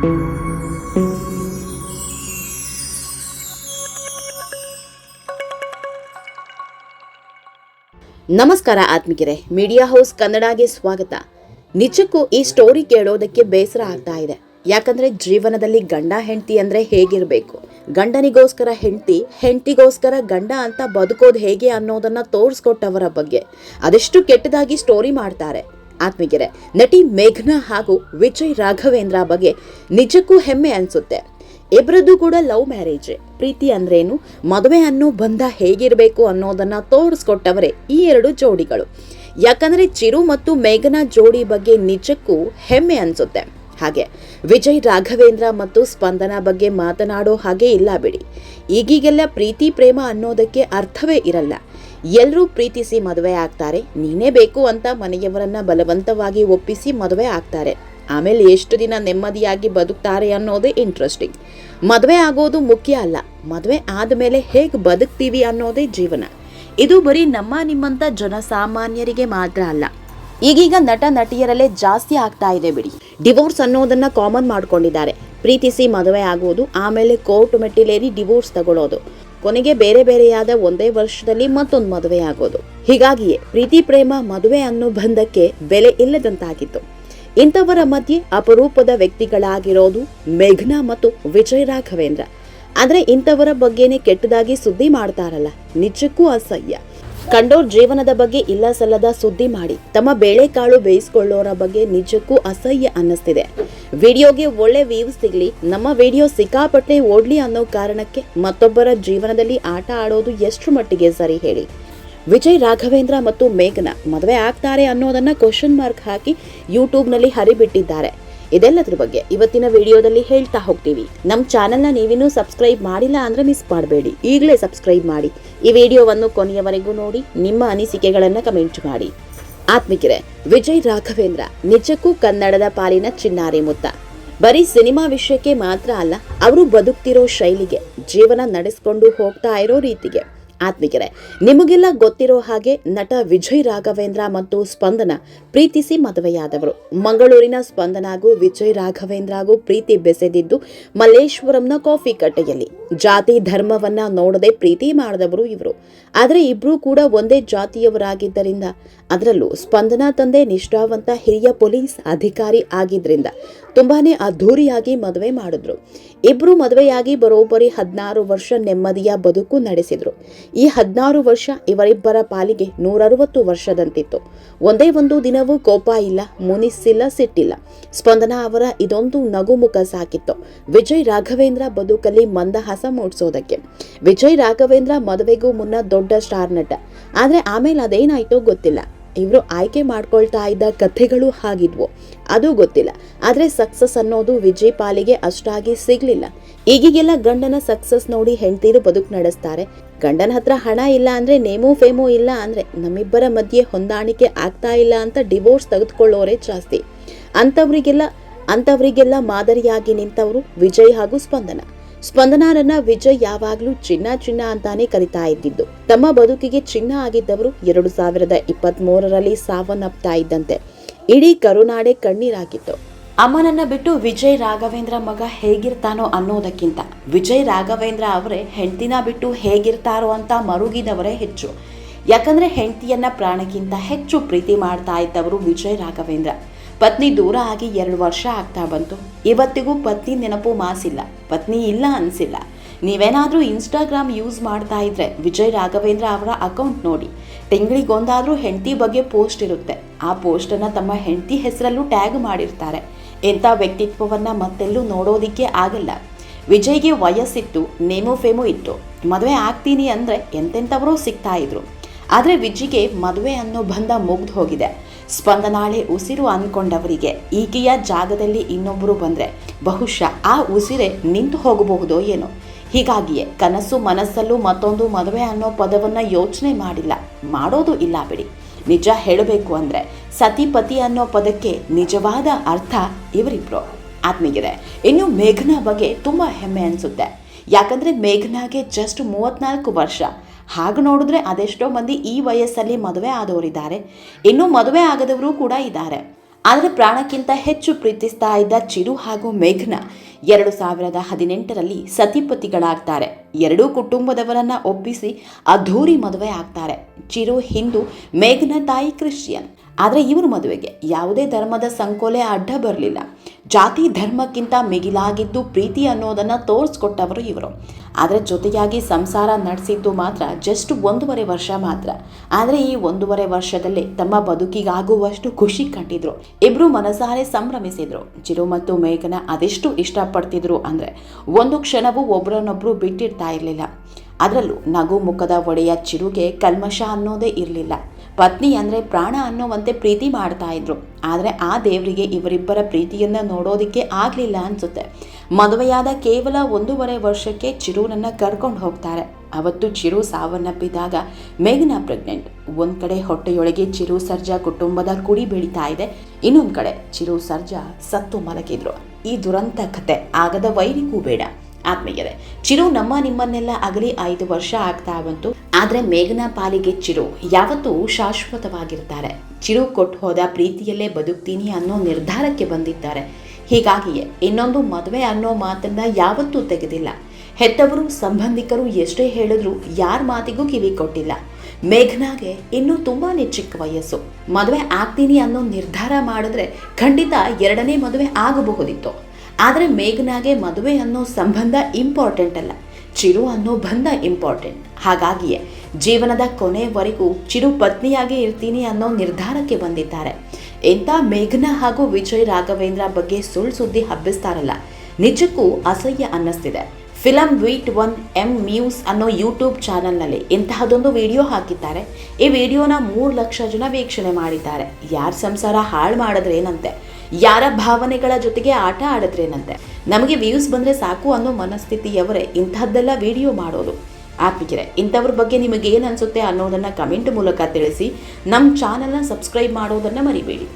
ನಮಸ್ಕಾರ ಆತ್ಮಿಕರೇ media house ಕನ್ನಡಗೆ ಸ್ವಾಗತ. ನಿಜಕ್ಕೂ ಈ ಸ್ಟೋರಿ ಕೇಳೋದಕ್ಕೆ ಬೇಸರ ಆಗ್ತಾ ಇದೆ. ಯಾಕಂದ್ರೆ ಜೀವನದಲ್ಲಿ ಗಂಡ ಹೆಂಡತಿ ಅಂದ್ರೆ ಹೇಗಿರಬೇಕು? ಗಂಡನಿಗೋಸ್ಕರ ಹೆಂಡತಿ, ಹೆಂಡತಿಗೋಸ್ಕರ ಗಂಡ ಅಂತ ಬದುಕೋದು ಹೇಗೆ ಅನ್ನೋದನ್ನ ತೋರಿಸ್ಕೊಟ್ಟವರ ಬಗ್ಗೆ. ಅದೆಷ್ಟು ಕೆಟ್ಟದಾಗಿ ಸ್ಟೋರಿ ಮಾಡ್ತಾರೆ. ಆತ್ಮಿಗೆರೆ ನಟಿ ಮೇಘನಾ ಹಾಗೂ ವಿಜಯ್ ರಾಘವೇಂದ್ರ ಬಗ್ಗೆ ನಿಜಕ್ಕೂ ಹೆಮ್ಮೆ ಅನಿಸುತ್ತೆ. ಇಬ್ಬರದ್ದು ಕೂಡ ಲವ್ ಮ್ಯಾರೇಜ್. ಪ್ರೀತಿ ಅಂದ್ರೇನು? ಮದುವೆ ಅನ್ನೋ ಬಂಧ ಹೇಗಿರಬೇಕು ಅನ್ನೋದನ್ನ ತೋರಿಸ್ಕೊಟ್ಟವರೇ ಈ ಎರಡು ಜೋಡಿಗಳು. ಯಾಕಂದ್ರೆ ಚಿರು ಮತ್ತು ಮೇಘನಾ ಜೋಡಿ ಬಗ್ಗೆ ನಿಜಕ್ಕೂ ಹೆಮ್ಮೆ ಅನ್ಸುತ್ತೆ. ಹಾಗೆ. ವಿಜಯ್, ರಾಘವೇಂದ್ರ ಮತ್ತು ಸ್ಪಂದನ ಬಗ್ಗೆ ಮಾತನಾಡೋ ಹಾಗೆ ಇಲ್ಲ ಬಿಡಿ. ಈಗೀಗೆಲ್ಲ ಪ್ರೀತಿ, ಪ್ರೇಮ ಅನ್ನೋದಕ್ಕೆ ಅರ್ಥವೇ ಇರಲ್ಲ. ಎಲ್ಲರೂ ಪ್ರೀತಿಸಿ ಮದುವೆ ಆಗ್ತಾರೆ. ನೀನೇ ಬೇಕು ಅಂತ ಮನೆಯವರನ್ನ ಬಲವಂತವಾಗಿ ಒಪ್ಪಿಸಿ ಮದುವೆ ಆಗ್ತಾರೆ. ಆಮೇಲೆ ಎಷ್ಟು ದಿನ ನೆಮ್ಮದಿಯಾಗಿ ಬದುಕ್ತಾರೆ ಅನ್ನೋದೇ ಇಂಟ್ರೆಸ್ಟಿಂಗ್ ಮದುವೆ ಆಗೋದು ಮುಖ್ಯ ಅಲ್ಲ. ಮದುವೆ ಆದಮೇಲೆ ಹೇಗೆ ಬದುಕ್ತೀವಿ ಅನ್ನೋದೇ ಜೀವನ. ಇದು ಬರೀ ನಮ್ಮ ನಿಮ್ಮಂಥ ಜನಸಾಮಾನ್ಯರಿಗೆ ಮಾತ್ರ ಅಲ್ಲ. ಈಗೀಗ ನಟ ನಟಿಯರಲ್ಲೇ ಜಾಸ್ತಿ ಆಗ್ತಾ ಇದೆ ಬಿಡಿ. ಡಿವೋರ್ಸ್ ಅನ್ನೋದನ್ನ ಕಾಮನ್ ಮಾಡ್ಕೊಂಡಿದ್ದಾರೆ. ಪ್ರೀತಿಸಿ ಮದುವೆ ಆಗುವುದು, ಆಮೇಲೆ ಕೋರ್ಟ್ ಮೆಟ್ಟಿಲೇರಿ ಡಿವೋರ್ಸ್ ತಗೊಳ್ಳೋದು ಕೊನೆಗೆ ಬೇರೆ ಬೇರೆಯಾದ ಒಂದೇ ವರ್ಷದಲ್ಲಿ ಮತ್ತೊಂದು ಮದುವೆ ಆಗೋದು. ಹೀಗಾಗಿಯೇ ಪ್ರೀತಿ, ಪ್ರೇಮ, ಮದುವೆ ಅನ್ನೋ ಬಂಧಕ್ಕೆ ಬೆಲೆ ಇಲ್ಲದಂತಾಗಿತ್ತು. ಇಂಥವರ ಮಧ್ಯೆ ಅಪರೂಪದ ವ್ಯಕ್ತಿಗಳಾಗಿರೋದು ಮೇಘ್ನಾ ಮತ್ತು ವಿಜಯ ರಾಘವೇಂದ್ರ. ಆದರೆ ಇಂಥವರ ಬಗ್ಗೆನೇ ಕೆಟ್ಟದಾಗಿ ಸುದ್ದಿ ಮಾಡ್ತಾರಲ್ಲ. ನಿಜಕ್ಕೂ ಅಸಹ್ಯ. ಕಂಡೋರ್ ಜೀವನದ ಬಗ್ಗೆ ಇಲ್ಲ ಸಲ್ಲದ ಸುದ್ದಿ ಮಾಡಿ ತಮ್ಮ ಬೇಳೆಕಾಳು ಬೇಯಿಸ್ಕೊಳ್ಳೋರ ಬಗ್ಗೆ ನಿಜಕ್ಕೂ ಅಸಹ್ಯ ಅನ್ನಿಸ್ತಿದೆ. ವಿಡಿಯೋಗೆ ಒಳ್ಳೆ ವ್ಯೂಸ್ ಸಿಗಲಿ, ನಮ್ಮ ವಿಡಿಯೋ ಸಿಕ್ಕಾಪಟ್ಟೆ ಓಡ್ಲಿ ಅನ್ನೋ ಕಾರಣಕ್ಕೆ ಮತ್ತೊಬ್ಬರ ಜೀವನದಲ್ಲಿ ಆಟ ಆಡೋದು ಎಷ್ಟು ಮಟ್ಟಿಗೆ ಸರಿ ಹೇಳಿ. ವಿಜಯ್ ರಾಘವೇಂದ್ರ ಮತ್ತು ಮೇಘನಾ ಮದುವೆ ಆಗ್ತಾರೆ ಅನ್ನೋದನ್ನ ಕ್ವಶನ್ ಮಾರ್ಕ್ ಹಾಕಿ ಯೂಟ್ಯೂಬ್ನಲ್ಲಿ ಹರಿಬಿಟ್ಟಿದ್ದಾರೆ. ಇದೆಲ್ಲದ್ರ ಬಗ್ಗೆ ಇವತ್ತಿನ ವಿಡಿಯೋದಲ್ಲಿ ಹೇಳ್ತಾ ಹೋಗ್ತೀವಿ. ನಮ್ಮ ಚಾನೆಲ್ನ ನೀವಿನ್ನೂ ಸಬ್ಸ್ಕ್ರೈಬ್ ಮಾಡಿಲ್ಲ ಅಂದ್ರೆ ಮಿಸ್ ಮಾಡಬೇಡಿ. ಈಗಲೇ ಸಬ್ಸ್ಕ್ರೈಬ್ ಮಾಡಿ. ಈ ವಿಡಿಯೋವನ್ನು ಕೊನೆಯವರೆಗೂ ನೋಡಿ, ನಿಮ್ಮ ಅನಿಸಿಕೆಗಳನ್ನು ಕಮೆಂಟ್ ಮಾಡಿ. ಆತ್ಮಿಕರೆ, ವಿಜಯ್ ರಾಘವೇಂದ್ರ, ನಿಜಕ್ಕೂ ಕನ್ನಡದ ಪಾಲಿನ ಚಿನ್ನಾರಿ ಮುತ್ತ. ಬರೀ ಸಿನಿಮಾ ವಿಷಯಕ್ಕೆ ಮಾತ್ರ ಅಲ್ಲ, ಅವರು ಬದುಕ್ತಿರೋ ಶೈಲಿಗೆ, ಜೀವನ ನಡೆಸ್ಕೊಂಡು ಹೋಗ್ತಾ ಇರೋ ರೀತಿಗೆ. ಆತ್ಮಿಕರೆ ನಿಮಗೆಲ್ಲ ಗೊತ್ತಿರೋ ಹಾಗೆ ನಟ ವಿಜಯ್ ರಾಘವೇಂದ್ರ ಮತ್ತು ಸ್ಪಂದನ ಪ್ರೀತಿಸಿ ಮದುವೆಯಾದವರು. ಮಂಗಳೂರಿನ ಸ್ಪಂದನಾಗೂ ವಿಜಯ್ ರಾಘವೇಂದ್ರಗೂ ಪ್ರೀತಿ ಬೆಸೆದಿದ್ದು ಮಲ್ಲೇಶ್ವರಂನ ಕಾಫಿ ಕಟ್ಟೆಯಲ್ಲಿ. ಜಾತಿ ಧರ್ಮವನ್ನ ನೋಡದೆ ಪ್ರೀತಿ ಮಾಡಿದವರು ಇವರು. ಆದರೆ ಇಬ್ರು ಕೂಡ ಒಂದೇ ಜಾತಿಯವರಾಗಿದ್ದರಿಂದ ಅದರಲ್ಲೂ ಸ್ಪಂದನ ತಂದೆ ನಿಷ್ಠಾವಂತ ಹಿರಿಯ ಪೊಲೀಸ್ ಅಧಿಕಾರಿ ಆಗಿದ್ರಿಂದ ತುಂಬಾನೇ ಅದ್ಧೂರಿಯಾಗಿ ಮದುವೆ ಮಾಡಿದ್ರು. ಇಬ್ರು ಮದುವೆಯಾಗಿ ಬರೋಬ್ಬರಿ ಹದಿನಾರು ವರ್ಷ ನೆಮ್ಮದಿಯ ಬದುಕು ನಡೆಸಿದ್ರು. ಈ ಹದಿನಾರು ವರ್ಷ ಇವರಿಬ್ಬರ ಪಾಲಿಗೆ ನೂರರವತ್ತು ವರ್ಷದಂತಿತ್ತು. ಒಂದೇ ಒಂದು ದಿನವೂ ಕೋಪ ಇಲ್ಲ, ಮುನಿಸಿಲ್ಲ, ಸಿಟ್ಟಿಲ್ಲ. ಸ್ಪಂದನ ಅವರ ಇದೊಂದು ನಗುಮುಖ ಸಾಕಿತ್ತು. ವಿಜಯ್ ರಾಘವೇಂದ್ರ ಬದುಕಲ್ಲಿ ಮಂದಹಾಸ ಮೂಡಿಸೋದಕ್ಕೆ. ವಿಜಯ್ ರಾಘವೇಂದ್ರ ಮದುವೆಗೂ ಮುನ್ನ ದೊಡ್ಡ ಸ್ಟಾರ್ ನಟ. ಆದ್ರೆ ಆಮೇಲೆ ಅದೇನಾಯ್ತೋ ಗೊತ್ತಿಲ್ಲ. ಇವರು ಆಯ್ಕೆ ಮಾಡ್ಕೊಳ್ತಾ ಇದ್ದ ಕಥೆಗಳು ಹಾಗಿದ್ವು. ಅದು ಗೊತ್ತಿಲ್ಲ. ಆದ್ರೆ ಸಕ್ಸಸ್ ಅನ್ನೋದು ವಿಜಯ್ ಪಾಲಿಗೆ ಅಷ್ಟಾಗಿ ಸಿಗ್ಲಿಲ್ಲ. ಈಗೀಗೆಲ್ಲ ಗಂಡನ ಸಕ್ಸಸ್ ನೋಡಿ ಹೆಂಡತಿರು ಬದುಕು ನಡೆಸ್ತಾರೆ. ಗಂಡನ ಹತ್ರ ಹಣ ಇಲ್ಲ ಅಂದ್ರೆ ನೇಮು ಫೇಮು ಇಲ್ಲ ಅಂದ್ರೆ ನಮ್ಮಿಬ್ಬರ ಮಧ್ಯೆ ಹೊಂದಾಣಿಕೆ ಆಗ್ತಾ ಇಲ್ಲ ಅಂತ ಡಿವೋರ್ಸ್ ತೆಗೆದುಕೊಳ್ಳೋರೇ ಜಾಸ್ತಿ. ಅಂಥವ್ರಿಗೆಲ್ಲ ಅಂಥವರಿಗೆಲ್ಲ ಮಾದರಿಯಾಗಿ ನಿಂತವರು ವಿಜಯ್ ಹಾಗೂ ಸ್ಪಂದನ. ಸ್ಪಂದನಾರನ್ನ ವಿಜಯ್ ಯಾವಾಗ್ಲೂ ಚಿನ್ನ ಚಿನ್ನ ಅಂತಾನೆ ಕರಿತಾ ಇದ್ದಿದ್ದು. ತಮ್ಮ ಬದುಕಿಗೆ ಚಿನ್ನ ಆಗಿದ್ದವರು ಎರಡು ಸಾವಿರದ ಇಪ್ಪತ್ತ್ ಮೂರರಲ್ಲಿ ಸಾವನ್ನಪ್ತಾ ಇದ್ದಂತೆ. ಇಡೀ ಕರುನಾಡೆ ಕಣ್ಣೀರಾಗಿತ್ತು. ಅಮ್ಮನನ್ನ ಬಿಟ್ಟು ವಿಜಯ್ ರಾಘವೇಂದ್ರ ಮಗ ಹೇಗಿರ್ತಾನೋ ಅನ್ನೋದಕ್ಕಿಂತ. ವಿಜಯ್ ರಾಘವೇಂದ್ರ ಅವರೇ ಹೆಂಡತಿನ ಬಿಟ್ಟು ಹೇಗಿರ್ತಾರೋ ಅಂತ ಮರುಗಿದವರೇ ಹೆಚ್ಚು. ಯಾಕಂದ್ರೆ ಹೆಂಡತಿಯನ್ನ ಪ್ರಾಣಕ್ಕಿಂತ ಹೆಚ್ಚು ಪ್ರೀತಿ ಮಾಡ್ತಾ ಇದ್ದವರು ವಿಜಯ್ ರಾಘವೇಂದ್ರ. ಪತ್ನಿ ದೂರ ಆಗಿ ಎರಡು ವರ್ಷ ಆಗ್ತಾ ಬಂತು. ಇವತ್ತಿಗೂ ಪತ್ನಿ ನೆನಪು ಮಾಸಿಲ್ಲ. ಪತ್ನಿ ಇಲ್ಲ ಅನ್ಸಿಲ್ಲ. ನೀವೇನಾದರೂ ಇನ್ಸ್ಟಾಗ್ರಾಮ್ ಯೂಸ್ ಮಾಡ್ತಾ ಇದ್ರೆ ವಿಜಯ್ ರಾಘವೇಂದ್ರ ಅವರ ಅಕೌಂಟ್ ನೋಡಿ. ತಿಂಗಳಿಗೊಂದಾದರೂ ಹೆಂಡತಿ ಬಗ್ಗೆ ಪೋಸ್ಟ್ ಇರುತ್ತೆ. ಆ ಪೋಸ್ಟನ್ನು ತಮ್ಮ ಹೆಂಡತಿ ಹೆಸರಲ್ಲೂ ಟ್ಯಾಗ್ ಮಾಡಿರ್ತಾರೆ. ಎಂಥ ವ್ಯಕ್ತಿತ್ವವನ್ನು ಮತ್ತೆಲ್ಲೂ ನೋಡೋದಿಕ್ಕೆ ಆಗಲ್ಲ. ವಿಜಯ್ಗೆ ವಯಸ್ಸಿತ್ತು, ನೇಮು ಫೇಮು ಇತ್ತು. ಮದುವೆ ಆಗ್ತೀನಿ ಅಂದರೆ ಎಂತೆಂಥವರೂ ಸಿಗ್ತಾ ಇದ್ರು. ಆದರೆ ವಿಜಿಗೆ ಮದುವೆ ಅನ್ನೋ ಬಂಧ ಮುಗ್ದು ಹೋಗಿದೆ ಸ್ಪಂದನಾಳೆ ಉಸಿರು ಅಂದ್ಕೊಂಡವರಿಗೆ ಈಕೆಯ ಜಾಗದಲ್ಲಿ ಇನ್ನೊಬ್ಬರು ಬಂದರೆ ಬಹುಶಃ ಆ ಉಸಿರೆ ನಿಂತು ಹೋಗಬಹುದೋ ಏನೋ. ಹೀಗಾಗಿಯೇ ಕನಸು ಮನಸ್ಸಲ್ಲೂ ಮತ್ತೊಂದು ಮದುವೆ ಅನ್ನೋ ಪದವನ್ನು ಯೋಚನೆ ಮಾಡಿಲ್ಲ. ಮಾಡೋದು ಇಲ್ಲ ಬಿಡಿ. ನಿಜ ಹೇಳಬೇಕು ಅಂದರೆ ಸತಿಪತಿ ಅನ್ನೋ ಪದಕ್ಕೆ ನಿಜವಾದ ಅರ್ಥ ಇವರಿಬ್ರು. ಆತ್ಮೀಗಿದೆ ಇನ್ನು ಮೇಘನಾ ಬಗ್ಗೆ ತುಂಬ ಹೆಮ್ಮೆ ಅನಿಸುತ್ತೆ. ಯಾಕಂದರೆ ಮೇಘನಾಗೆ ಜಸ್ಟ್ ಮೂವತ್ನಾಲ್ಕು ವರ್ಷ. ಹಾಗೆ ನೋಡಿದ್ರೆ ಅದೆಷ್ಟೋ ಮಂದಿ ಈ ವಯಸ್ಸಲ್ಲಿ ಮದುವೆ ಆದವರಿದ್ದಾರೆ. ಇನ್ನು ಮದುವೆ ಆಗದವರು ಕೂಡ ಇದ್ದಾರೆ. ಆದರೆ ಪ್ರಾಣಕ್ಕಿಂತ ಹೆಚ್ಚು ಪ್ರೀತಿಸ್ತಾ ಇದ್ದ ಚಿರು ಹಾಗೂ ಮೇಘ್ನ ಎರಡು ಸಾವಿರದ ಹದಿನೆಂಟರಲ್ಲಿ ಸತಿಪತಿಗಳಾಗ್ತಾರೆ. ಎರಡೂ ಕುಟುಂಬದವರನ್ನ ಒಪ್ಪಿಸಿ ಅದ್ಧೂರಿ ಮದುವೆ ಆಗ್ತಾರೆ. ಚಿರು ಹಿಂದೂ, ಮೇಘನ ತಾಯಿ ಕ್ರಿಶ್ಚಿಯನ್. ಆದರೆ ಇವರು ಮದುವೆಗೆ ಯಾವುದೇ ಧರ್ಮದ ಸಂಕೋಲೆ ಅಡ್ಡ ಬರಲಿಲ್ಲ. ಜಾತಿ ಧರ್ಮಕ್ಕಿಂತ ಮಿಗಿಲಾಗಿದ್ದು ಪ್ರೀತಿ ಅನ್ನೋದನ್ನು ತೋರಿಸ್ಕೊಟ್ಟವರು ಇವರು. ಆದರೆ ಜೊತೆಯಾಗಿ ಸಂಸಾರ ನಡೆಸಿದ್ದು ಮಾತ್ರ ಜಸ್ಟ್ ಒಂದೂವರೆ ವರ್ಷ ಮಾತ್ರ. ಆದರೆ ಈ ಒಂದೂವರೆ ವರ್ಷದಲ್ಲಿ ತಮ್ಮ ಬದುಕಿಗಾಗುವಷ್ಟು ಖುಷಿ ಕಂಡಿದ್ರು. ಇಬ್ಬರು ಮನಸಾರೆ ಸಂಭ್ರಮಿಸಿದ್ರು. ಚಿರು ಮತ್ತು ಮೇಘನ ಅದೆಷ್ಟು ಇಷ್ಟಪಡ್ತಿದ್ರು ಅಂದರೆ ಒಂದು ಕ್ಷಣವೂ ಒಬ್ಬರನ್ನೊಬ್ಬರು ಬಿಟ್ಟಿರ್ತಾ ಇರಲಿಲ್ಲ. ಅದರಲ್ಲೂ ನಗು ಮುಖದ ಒಡೆಯ ಚಿರುಗೆ ಕಲ್ಮಶ ಅನ್ನೋದೇ ಇರಲಿಲ್ಲ. ಪತ್ನಿ ಅಂದರೆ ಪ್ರಾಣ ಅನ್ನೋವಂತೆ ಪ್ರೀತಿ ಮಾಡ್ತಾ ಇದ್ರು. ಆದರೆ ಆ ದೇವರಿಗೆ ಇವರಿಬ್ಬರ ಪ್ರೀತಿಯನ್ನು ನೋಡೋದಕ್ಕೆ ಆಗಲಿಲ್ಲ ಅನಿಸುತ್ತೆ. ಮದುವೆಯಾದ ಕೇವಲ ಒಂದೂವರೆ ವರ್ಷಕ್ಕೆ ಚಿರುನನ್ನು ಕರ್ಕೊಂಡು ಹೋಗ್ತಾರೆ. ಅವತ್ತು ಚಿರು ಸಾವನ್ನಪ್ಪಿದಾಗ ಮೇಘನ ಪ್ರೆಗ್ನೆಂಟ್ ಒಂದು ಕಡೆ ಹೊಟ್ಟೆಯೊಳಗೆ ಚಿರು ಸರ್ಜಾ ಕುಟುಂಬದ ಕುಡಿ ಬೆಳೀತಾ ಇದೆ. ಇನ್ನೊಂದು ಕಡೆ ಚಿರು ಸರ್ಜಾ ಸತ್ತು ಮಲಗಿದ್ರು. ಈ ದುರಂತ ಕತೆ ಆಗದ ವೈರಿಗೂ ಬೇಡ. ಆತ್ಮೀಯರೇ, ಚಿರು ನಮ್ಮ ನಿಮ್ಮನ್ನೆಲ್ಲ ಅಗಲಿ ಐದು ವರ್ಷ ಆಗ್ತಾ ಬಂತು. ಆದ್ರೆ ಮೇಘನ ಪಾಲಿಗೆ ಚಿರು ಯಾವತ್ತೂ ಶಾಶ್ವತವಾಗಿರ್ತಾರೆ. ಚಿರು ಕೊಟ್ಟು ಹೋದ ಪ್ರೀತಿಯಲ್ಲೇ ಬದುಕ್ತೀನಿ ಅನ್ನೋ ನಿರ್ಧಾರಕ್ಕೆ ಬಂದಿದ್ದಾರೆ. ಹೀಗಾಗಿಯೇ ಇನ್ನೊಂದು ಮದುವೆ ಅನ್ನೋ ಮಾತನ್ನ ಯಾವತ್ತೂ ತೆಗೆದಿಲ್ಲ. ಹೆತ್ತವರು, ಸಂಬಂಧಿಕರು ಎಷ್ಟೇ ಹೇಳಿದ್ರು ಯಾರ ಮಾತಿಗೂ ಕಿವಿ ಕೊಟ್ಟಿಲ್ಲ. ಮೇಘನಾಗೆ ಇನ್ನೂ ತುಂಬಾನೇ ಚಿಕ್ಕ ವಯಸ್ಸು. ಮದುವೆ ಆಗ್ತೀನಿ ಅನ್ನೋ ನಿರ್ಧಾರ ಮಾಡಿದ್ರೆ ಖಂಡಿತ ಎರಡನೇ ಮದುವೆ ಆಗಬಹುದಿತ್ತು. ಆದರೆ ಮೇಘನಾಗೆ ಮದುವೆ ಅನ್ನೋ ಸಂಬಂಧ ಇಂಪಾರ್ಟೆಂಟ್ ಅಲ್ಲ. ಚಿರು ಅನ್ನೋ ಬಂಧ ಇಂಪಾರ್ಟೆಂಟ್ ಹಾಗಾಗಿಯೇ ಜೀವನದ ಕೊನೆಯವರೆಗೂ ಚಿರು ಪತ್ನಿಯಾಗಿ ಇರ್ತೀನಿ ಅನ್ನೋ ನಿರ್ಧಾರಕ್ಕೆ ಬಂದಿದ್ದಾರೆ. ಎಂಥ ಮೇಘನ ಹಾಗೂ ವಿಜಯ್ ರಾಘವೇಂದ್ರ ಬಗ್ಗೆ ಸುಳ್ಳು ಸುದ್ದಿ ಹಬ್ಬಿಸ್ತಾರಲ್ಲ. ನಿಜಕ್ಕೂ ಅಸಹ್ಯ ಅನ್ನಿಸ್ತಿದೆ. Film with one M muse ಅನ್ನೋ ಯೂಟ್ಯೂಬ್ ಚಾನಲ್ನಲ್ಲಿ ಇಂತಹದೊಂದು ವಿಡಿಯೋ ಹಾಕಿದ್ದಾರೆ. ಈ ವಿಡಿಯೋನ ಮೂರು ಲಕ್ಷ ಜನ ವೀಕ್ಷಣೆ ಮಾಡಿದ್ದಾರೆ. ಯಾರ ಸಂಸಾರ ಹಾಳು ಮಾಡಿದ್ರೇನಂತೆ? ಯಾರ ಭಾವನೆಗಳ ಜೊತೆಗೆ ಆಟ ಆಡಿದ್ರೇನಂತೆ ನಮಗೆ ವ್ಯೂಸ್ ಬಂದರೆ ಸಾಕು ಅನ್ನೋ ಮನಸ್ಥಿತಿಯವರೇ ಇಂಥದ್ದೆಲ್ಲ ವಿಡಿಯೋ ಮಾಡೋದು. ಆತ್ಮಿಕರೆ, ಇಂಥವ್ರ ಬಗ್ಗೆ ನಿಮಗೆ ಏನು ಅನಿಸುತ್ತೆ ಅನ್ನೋದನ್ನು ಕಮೆಂಟ್ ಮೂಲಕ ತಿಳಿಸಿ ನಮ್ಮ ಚಾನಲ್ನ ಸಬ್ಸ್ಕ್ರೈಬ್ ಮಾಡೋದನ್ನು ಮರಿಬೇಡಿ.